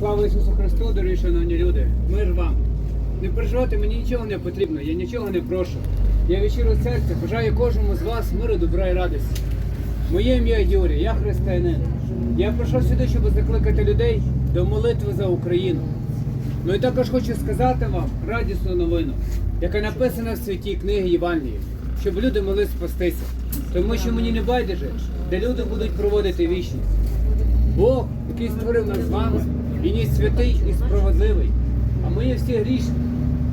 Слава Ісусу Христу, дорогі шановні люди! Мир вам! Не переживайте, мені нічого не потрібно, я нічого не прошу. Я від щирого серця бажаю кожному з вас миру, добра і радості. Моє ім'я Юрій, я християнин. Я прийшов сюди, щоб закликати людей до молитви за Україну. Ну і також хочу сказати вам радісну новину, яка написана в святій книгі Євангелії, щоб люди могли спастися. Тому що мені не байдуже, де люди будуть проводити вічність. Бог, який створив нас з вами, він є святий і справедливий. А ми є всі грішні.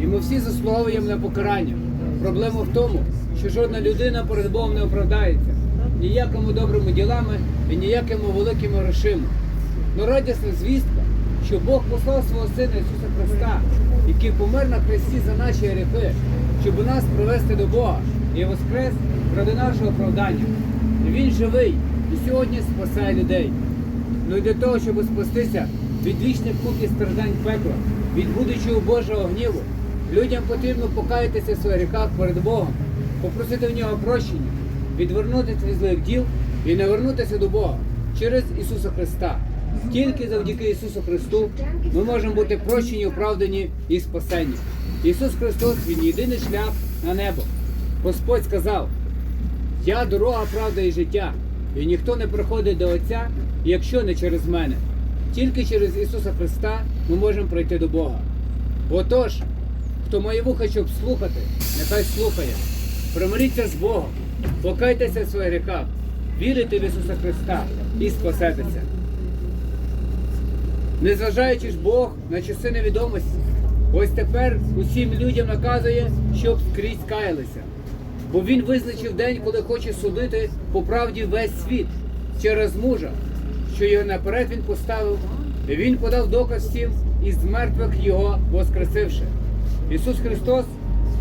І ми всі заслуговуємо на покарання. Проблема в тому, що жодна людина перед Богом не оправдається ніякими добрими ділами і ніякими великими грошима. Ну радісна звістка, що Бог послав свого Сина Ісуса Христа, який помер на хресті за наші гріхи, щоб нас привести до Бога і воскрес ради нашого оправдання. Він живий і сьогодні спасає людей. Ну і для того, щоб спастися від вічних мук і страждань пекла, від будучого Божого гніву, людям потрібно покаятися в своїх гріхах перед Богом, попросити в нього прощення, відвернутися від злих діл і навернутися до Бога через Ісуса Христа. Тільки завдяки Ісусу Христу ми можемо бути прощені, оправдані і спасені. Ісус Христос Він єдиний шлях на небо. Господь сказав, я дорога, правда і життя, і ніхто не приходить до Отця, якщо не через мене. Тільки через Ісуса Христа ми можемо прийти до Бога. Отож, хто має вуха, щоб слухати, нехай слухає. Примиріться з Богом, покайтеся в своїх гріхах, вірите в Ісуса Христа і спасетеся. Незважаючи ж Бог на часи невідомості, ось тепер усім людям наказує, щоб скрізь каялися. Бо він визначив день, коли хоче судити по правді весь світ через мужа, що його наперед він поставив, він подав доказ всім із мертвих його воскресивши. Ісус Христос,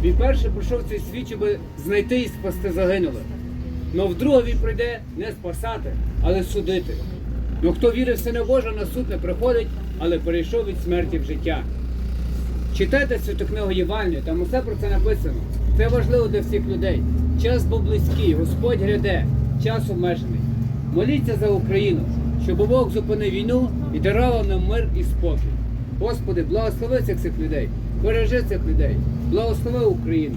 він перший прийшов цей світ, щоб знайти і спасти загинулих. Но вдруге він прийде не спасати, але судити. Ну хто вірить в Сина Божого, на суд не приходить, але перейшов від смерті в життя. Читайте святу книгу Євангелія, там усе про це написано. Це важливо для всіх людей. Час був близький, Господь гряде, час обмежений. Моліться за Україну, щоб Бог зупинив війну і дарував нам мир і спокій. Господи, благослови цих цих людей, бережи цих людей, благослови Україну.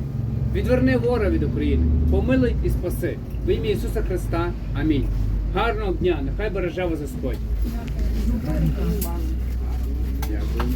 Відверни вора від України, помилуй і спаси. В ім'я Ісуса Христа. Амінь. Гарного дня, нехай береже вас Господь. Дякую.